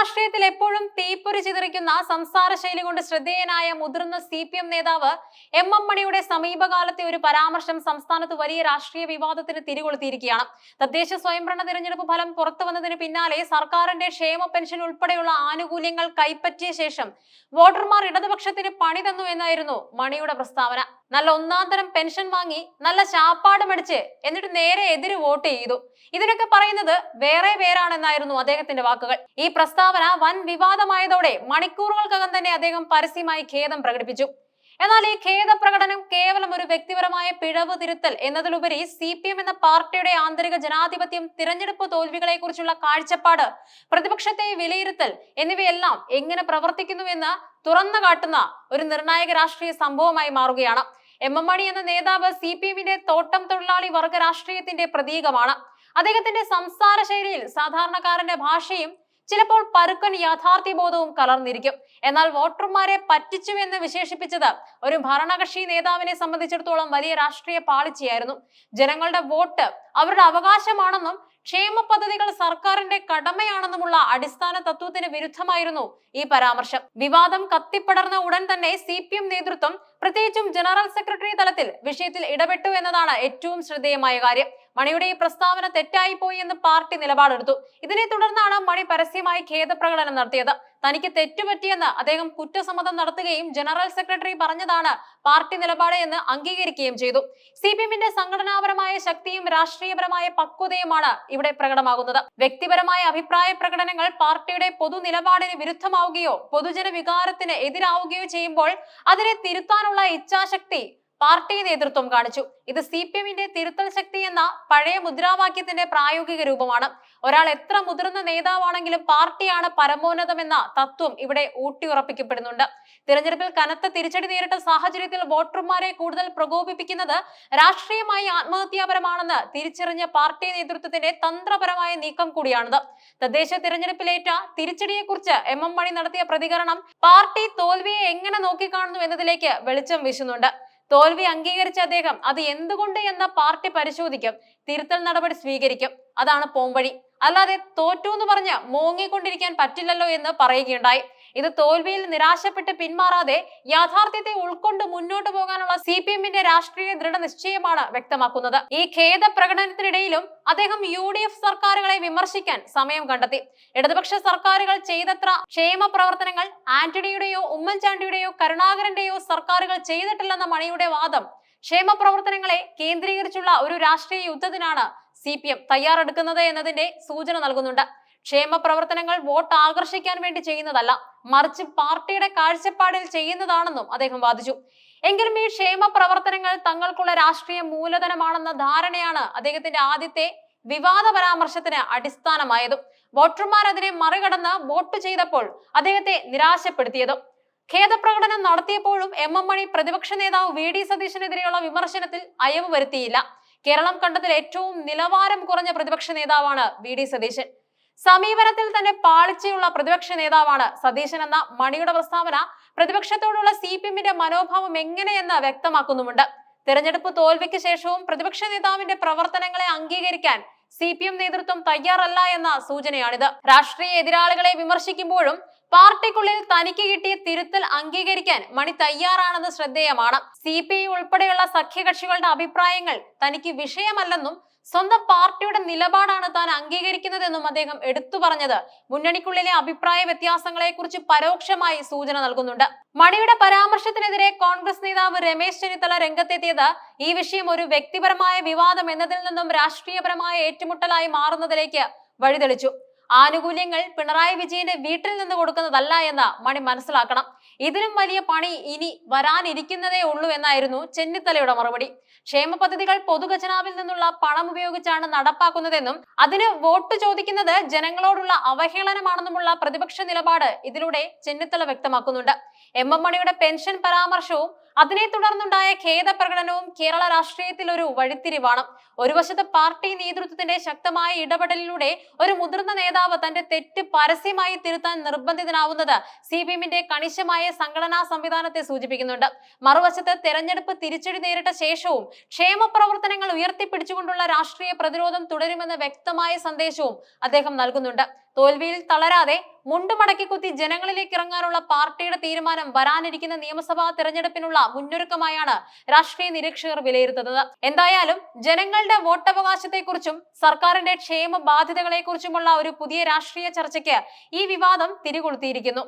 രാഷ്ട്രീയത്തിൽ എപ്പോഴും തീപ്പൊരി ചിതറിക്കുന്ന സംസാര ശൈലി കൊണ്ട് ശ്രദ്ധേയനായ മുതിർന്ന സി പി എം നേതാവ് എം എം മണിയുടെ സമീപകാലത്തെ ഒരു പരാമർശം സംസ്ഥാനത്ത് വലിയ രാഷ്ട്രീയ വിവാദത്തിന് തിരികൊളുത്തിയിരിക്കുകയാണ്. തദ്ദേശ സ്വയംഭരണ തിരഞ്ഞെടുപ്പ് ഫലം പുറത്തു വന്നതിന് പിന്നാലെ സർക്കാരിന്റെ ക്ഷേമ പെൻഷൻ ഉൾപ്പെടെയുള്ള ആനുകൂല്യങ്ങൾ കൈപ്പറ്റിയ ശേഷം വോട്ടർമാർ ഇടതുപക്ഷത്തിന് പണി തന്നു എന്നായിരുന്നു മണിയുടെ പ്രസ്താവന. നല്ല ഒന്നാം തരം പെൻഷൻ വാങ്ങി നല്ല ചാപ്പാട് മടിച്ച് എന്നിട്ട് നേരെ എതിര് വോട്ട് ചെയ്തു. ഇതിനൊക്കെ പറയുന്നത് വേറെ പേരാണെന്നായിരുന്നു അദ്ദേഹത്തിന്റെ വാക്കുകൾ. ഈ പ്രസ്താവന വൻ വിവാദമായതോടെ മണിക്കൂറുകൾക്കകം തന്നെ അദ്ദേഹം പരസ്യമായി ഖേദം പ്രകടിപ്പിച്ചു. എന്നാൽ ഈ ഖേദ പ്രകടനം കേവലം ഒരു വ്യക്തിപരമായ പിഴവ് തിരുത്തൽ എന്നതിലുപരി സി പി എം എന്ന പാർട്ടിയുടെ ആന്തരിക ജനാധിപത്യം തിരഞ്ഞെടുപ്പ് തോൽവികളെ കുറിച്ചുള്ള കാഴ്ചപ്പാട് പ്രതിപക്ഷത്തെ വിലയിരുത്തൽ എന്നിവയെല്ലാം എങ്ങനെ പ്രവർത്തിക്കുന്നുവെന്ന് തുറന്നു കാട്ടുന്ന ഒരു നിർണായക രാഷ്ട്രീയ സംഭവമായി മാറുകയാണ്. എം എം മണി എന്ന നേതാവ് സി പി എമ്മിന്റെ തോട്ടം തൊഴിലാളി വർഗ രാഷ്ട്രീയത്തിന്റെ പ്രതീകമാണ്. അദ്ദേഹത്തിന്റെ സംസാര ശൈലിയിൽ സാധാരണക്കാരന്റെ ഭാഷയും ചിലപ്പോൾ പരുക്കൻ യാഥാർത്ഥ്യബോധവും കലർന്നിരിക്കും. എന്നാൽ വോട്ടർമാരെ പറ്റിച്ചു എന്ന് വിശേഷിപ്പിച്ചത് ഒരു ഭരണകക്ഷി നേതാവിനെ സംബന്ധിച്ചിടത്തോളം വലിയ രാഷ്ട്രീയ പാളിച്ചയായിരുന്നു. ജനങ്ങളുടെ വോട്ട് അവരുടെ അവകാശമാണെന്നും ക്ഷേമ പദ്ധതികൾ സർക്കാരിന്റെ കടമയാണെന്നുമുള്ള അടിസ്ഥാന തത്വത്തിന് വിരുദ്ധമായിരുന്നു ഈ പരാമർശം. വിവാദം കത്തിപ്പടർന്ന ഉടൻ തന്നെ സി പി എം നേതൃത്വം പ്രത്യേകിച്ചും ജനറൽ സെക്രട്ടറി തലത്തിൽ വിഷയത്തിൽ ഇടപെട്ടു എന്നതാണ് ഏറ്റവും ശ്രദ്ധേയമായ കാര്യം. മണിയുടെ ഈ പ്രസ്താവന തെറ്റായി പോയി എന്ന് പാർട്ടി നിലപാടെടുത്തു. ഇതിനെ തുടർന്നാണ് മണി പരസ്യമായി ഖേദപ്രകടനം നടത്തിയത്. തനിക്ക് തെറ്റുപറ്റിയെന്ന് അദ്ദേഹം കുറ്റസമ്മതം നടത്തുകയും ജനറൽ സെക്രട്ടറി പറഞ്ഞതാണ് പാർട്ടി നിലപാട് എന്ന് അംഗീകരിക്കുകയും ചെയ്തു. സി പി എമ്മിന്റെ സംഘടനാപരമായ ശക്തിയും രാഷ്ട്രീയപരമായ പക്വതയുമാണ് ഇവിടെ പ്രകടമാകുന്നത്. വ്യക്തിപരമായ അഭിപ്രായ പ്രകടനങ്ങൾ പാർട്ടിയുടെ പൊതു നിലപാടിന് വിരുദ്ധമാവുകയോ പൊതുജന വികാരത്തിന് എതിരാവുകയോ ചെയ്യുമ്പോൾ അതിനെ തിരുത്താനുള്ള ഇച്ഛാശക്തി പാർട്ടി നേതൃത്വം കാണിച്ചു. ഇത് സി പി എമ്മിന്റെ തിരുത്തൽ ശക്തി എന്ന പഴയ മുദ്രാവാക്യത്തിന്റെ പ്രായോഗിക രൂപമാണ്. ഒരാൾ എത്ര മുതിർന്ന നേതാവാണെങ്കിലും പാർട്ടിയാണ് പരമോന്നതമെന്ന തത്വം ഇവിടെ ഊട്ടിയുറപ്പിക്കപ്പെടുന്നുണ്ട്. തിരഞ്ഞെടുപ്പിൽ കനത്ത തിരിച്ചടി നേരിട്ട സാഹചര്യത്തിൽ വോട്ടർമാരെ കൂടുതൽ പ്രകോപിപ്പിക്കുന്നത് രാഷ്ട്രീയമായി ആത്മഹത്യാപരമാണെന്ന് തിരിച്ചറിഞ്ഞ പാർട്ടി നേതൃത്വത്തിന്റെ തന്ത്രപരമായ നീക്കം കൂടിയാണിത്. തദ്ദേശ തിരഞ്ഞെടുപ്പിലേറ്റ തിരിച്ചടിയെക്കുറിച്ച് എം എം മണി നടത്തിയ പ്രതികരണം പാർട്ടി തോൽവിയെ എങ്ങനെ നോക്കിക്കാണുന്നു എന്നതിലേക്ക് വെളിച്ചം വീശുന്നുണ്ട്. തോൽവി അംഗീകരിച്ച അദ്ദേഹം അത് എന്തുകൊണ്ട് എന്ന പാർട്ടി പരിശോധിക്കും. തിരുത്തൽ നടപടി സ്വീകരിക്കും. അതാണ് പോംവഴി. അല്ലാതെ തോറ്റു എന്ന് പറഞ്ഞ് മോങ്ങിക്കൊണ്ടിരിക്കാൻ പറ്റില്ലല്ലോ എന്ന് പറയുകയുണ്ടായി. ഇത് തോൽവിയിൽ നിരാശപ്പെട്ട് പിന്മാറാതെ യാഥാർത്ഥ്യത്തെ ഉൾക്കൊണ്ട് മുന്നോട്ട് പോകാനുള്ള സി പി എമ്മിന്റെ രാഷ്ട്രീയ ദൃഢനിശ്ചയമാണ് വ്യക്തമാക്കുന്നത്. ഈ ഖേദ പ്രകടനത്തിനിടയിലും അദ്ദേഹം യു ഡി എഫ് സർക്കാരുകളെ വിമർശിക്കാൻ സമയം കണ്ടെത്തി. ഇടതുപക്ഷ സർക്കാരുകൾ ചെയ്തത്ര ക്ഷേമ പ്രവർത്തനങ്ങൾ ആന്റണിയുടെയോ ഉമ്മൻചാണ്ടിയുടെയോ കരുണാകരന്റെയോ സർക്കാരുകൾ ചെയ്തിട്ടില്ലെന്ന മണിയുടെ വാദം ക്ഷേമ പ്രവർത്തനങ്ങളെ കേന്ദ്രീകരിച്ചുള്ള ഒരു രാഷ്ട്രീയ യുദ്ധത്തിനാണ് സി പി എം തയ്യാറെടുക്കുന്നത് എന്നതിന്റെ സൂചന നൽകുന്നുണ്ട്. ക്ഷേമ പ്രവർത്തനങ്ങൾ വോട്ട് ആകർഷിക്കാൻ വേണ്ടി ചെയ്യുന്നതല്ല മറിച്ച് പാർട്ടിയുടെ കാഴ്ചപ്പാടിൽ ചെയ്യുന്നതാണെന്നും അദ്ദേഹം വാദിച്ചു. എങ്കിലും ഈ ക്ഷേമ പ്രവർത്തനങ്ങൾ തങ്ങൾക്കുള്ള രാഷ്ട്രീയ മൂലധനമാണെന്ന ധാരണയാണ് അദ്ദേഹത്തിന്റെ ആദ്യത്തെ വിവാദ പരാമർശത്തിന് അടിസ്ഥാനമായതും. വോട്ടർമാർ അതിനെ മറികടന്ന് വോട്ട് ചെയ്തപ്പോൾ അദ്ദേഹത്തെ നിരാശപ്പെടുത്തിയതും. ഖേദപ്രകടനം നടത്തിയപ്പോഴും എം എം മണി പ്രതിപക്ഷ നേതാവ് വി ഡി സതീശനെതിരെയുള്ള വിമർശനത്തിൽ അയവ് വരുത്തിയില്ല. കേരളം കണ്ടതിൽ ഏറ്റവും നിലവാരം കുറഞ്ഞ പ്രതിപക്ഷ നേതാവാണ് വി ഡി സതീശൻ. സമീപനത്തിൽ തന്നെ പാളിച്ചയുള്ള പ്രതിപക്ഷ നേതാവാണ് സതീശൻ എന്ന മണിയുടെ പ്രസ്താവന. പ്രതിപക്ഷത്തോടുള്ള സി പി എമ്മിന്റെ മനോഭാവം എങ്ങനെയെന്ന് വ്യക്തമാക്കുന്നുമുണ്ട്. തെരഞ്ഞെടുപ്പ് തോൽവിക്ക് ശേഷവും പ്രതിപക്ഷ നേതാവിന്റെ പ്രവർത്തനങ്ങളെ അംഗീകരിക്കാൻ സി പി എം നേതൃത്വം തയ്യാറല്ല എന്ന സൂചനയാണിത്. രാഷ്ട്രീയ എതിരാളികളെ വിമർശിക്കുമ്പോഴും പാർട്ടിക്കുള്ളിൽ തനിക്ക് കിട്ടിയ തിരുത്തൽ അംഗീകരിക്കാൻ മണി തയ്യാറാണെന്ന് ശ്രദ്ധേയമാണ്. സി പി ഐ ഉൾപ്പെടെയുള്ള സഖ്യകക്ഷികളുടെ അഭിപ്രായങ്ങൾ തനിക്ക് വിഷയമല്ലെന്നും സ്വന്തം പാർട്ടിയുടെ നിലപാടാണ് താൻ അംഗീകരിക്കുന്നതെന്നും അദ്ദേഹം എടുത്തു പറഞ്ഞത്. മുന്നണിക്കുള്ളിലെ അഭിപ്രായ വ്യത്യാസങ്ങളെ കുറിച്ച് പരോക്ഷമായി സൂചന നൽകുന്നുണ്ട്. മണിയുടെ പരാമർശത്തിനെതിരെ കോൺഗ്രസ് നേതാവ് രമേശ് ചെന്നിത്തല രംഗത്തെത്തിയത് ഈ വിഷയം ഒരു വ്യക്തിപരമായ വിവാദം എന്നതിൽ നിന്നും രാഷ്ട്രീയപരമായ ഏറ്റുമുട്ടലായി മാറുന്നതിലേക്ക് വഴിതെളിച്ചു. ആനുകൂല്യങ്ങൾ പിണറായി വിജയന്റെ വീട്ടിൽ നിന്ന് കൊടുക്കുന്നതല്ല എന്ന് മണി മനസ്സിലാക്കണം. ഇതിലും വലിയ പണി ഇനി വരാനിരിക്കുന്നതേ ഉള്ളൂ എന്നായിരുന്നു ചെന്നിത്തലയുടെ മറുപടി. ക്ഷേമ പദ്ധതികൾ പൊതുഖജനാവിൽ നിന്നുള്ള പണം ഉപയോഗിച്ചാണ് നടപ്പാക്കുന്നതെന്നും അതിന് വോട്ട് ചോദിക്കുന്നത് ജനങ്ങളോടുള്ള അവഹേളനമാണെന്നുമുള്ള പ്രതിപക്ഷ നിലപാട് ഇതിലൂടെ ചെന്നിത്തല വ്യക്തമാക്കുന്നുണ്ട്. എം എം മണിയുടെ പെൻഷൻ പരാമർശവും അതിനെ തുടർന്നുണ്ടായ ഖേദ പ്രകടനവും കേരള രാഷ്ട്രീയത്തിൽ ഒരു വഴിത്തിരിവാണ്. ഒരു വശത്ത് പാർട്ടി നേതൃത്വത്തിന്റെ ശക്തമായ ഇടപെടലിലൂടെ ഒരു മുതിർന്ന നേതാവ് തന്റെ തെറ്റ് പരസ്യമായി തിരുത്താൻ നിർബന്ധിതനാവുന്നത് സി പി എമ്മിന്റെ കണിശമായ സംഘടനാ സംവിധാനത്തെ സൂചിപ്പിക്കുന്നുണ്ട്. മറുവശത്ത് തെരഞ്ഞെടുപ്പ് തിരിച്ചടി നേരിട്ട ശേഷവും ക്ഷേമ പ്രവർത്തനങ്ങൾ ഉയർത്തിപ്പിടിച്ചുകൊണ്ടുള്ള രാഷ്ട്രീയ പ്രതിരോധം തുടരുമെന്ന വ്യക്തമായ സന്ദേശവും അദ്ദേഹം നൽകുന്നുണ്ട്. തോൽവിയിൽ തളരാതെ മുണ്ടുമടക്കി കുത്തി ജനങ്ങളിലേക്ക് ഇറങ്ങാനുള്ള പാർട്ടിയുടെ തീരുമാനം വരാനിരിക്കുന്ന നിയമസഭാ തെരഞ്ഞെടുപ്പിനുള്ള മുന്നൊരുക്കമായാണ് രാഷ്ട്രീയ നിരീക്ഷകർ വിലയിരുത്തുന്നത്. എന്തായാലും ജനങ്ങളുടെ വോട്ടവകാശത്തെക്കുറിച്ചും സർക്കാരിന്റെ ക്ഷേമ ബാധ്യതകളെക്കുറിച്ചുമുള്ള ഒരു പുതിയ രാഷ്ട്രീയ ചർച്ചയ്ക്ക് ഈ വിവാദം തിരികൊളുത്തിയിരിക്കുന്നു.